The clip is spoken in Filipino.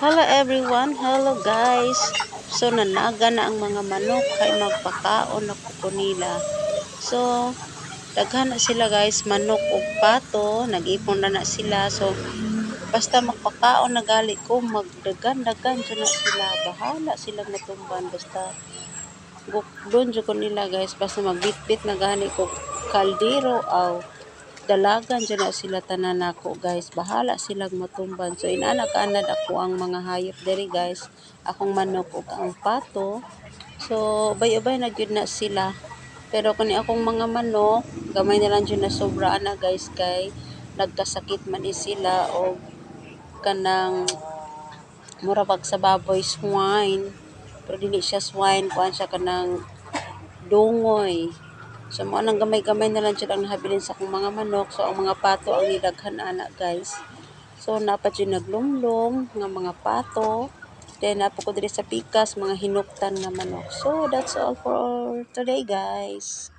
Hello everyone, hello guys. So nanaga na ang mga manok kay magpakaon na ko nila. So daghan na sila guys, manok ug pato, nag-ipon na na sila. So basta magpakaon na gali ko, magdagan-dagan siya na sila. Bahala silang matumban basta doon ko nila guys basta magbitbit na gani ko kaldero aw dalagan dyan na sila tanan ako guys. Bahala silang matumban. So inanak anad ako ang mga hayop diri guys. Akong manok ug ang pato. So ubay-ubay na gyud na sila. Pero kani akong mga manok gamay na lang na sobra na guys kay nagkasakit man ni sila o kanang mura pag sa baboy swine. Pero dili siya swine kuan siya kanang dungoy So, mo nang gamay-gamay na lang siya ang nahabilin sa akong mga manok. So, ang mga pato ang nilaghan ana guys. So, napat yung naglumlom nga mga pato. Then, napo ko diri sa pikas, mga hinuktan nga manok. So, that's all for today, guys.